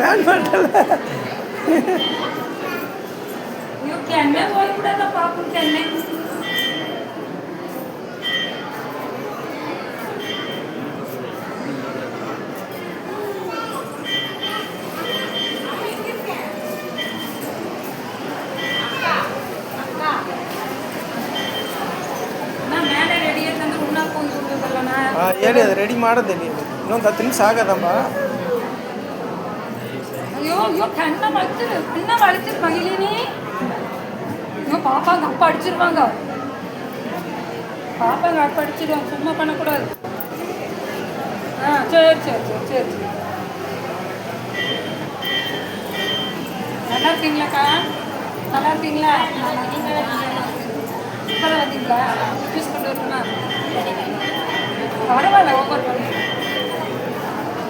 Van பண்ணல ஐயோ கெண்ணே போய்க்கூடாத பாப்போம் கெண்ணே ಅಣ್ಣ, ಮೇಲೆ ರೆಡಿ ಅಂತಂದ್ರೆ ಉಣ್ಣಕ್ಕೆ ಹೋಗಿ ಬಿಡ್ಬೇಕಲ್ಲಣ್ಣ ಹಾಂ ಹೇಳಿ ಅದು ರೆಡಿ ಮಾಡೋದಿಲ್ಲ ಇನ್ನೊಂದು ಹತ್ತು ನಿಮಿಷ ಆಗದಮ್ಮ ஐயோ கண்ணை வளைச்சிரு கண்ணை வளர்த்துரு மகிழினி. ஐயோ பாப்பாங்க அப்பா அடிச்சிருவாங்க. பாப்பாங்க அப்பா அடிச்சிருவாங்க சும்மா பண்ணக்கூடாது. ஆ சரி சரி சரி சரி சரி. நல்லா இருக்கீங்களாக்கா? நல்லா இருக்கீங்களா? இப்போ வந்தீங்களா யூஸ் கொண்டு வரணுமா பரவாயில்ல ஒவ்வொரு பண்ணி.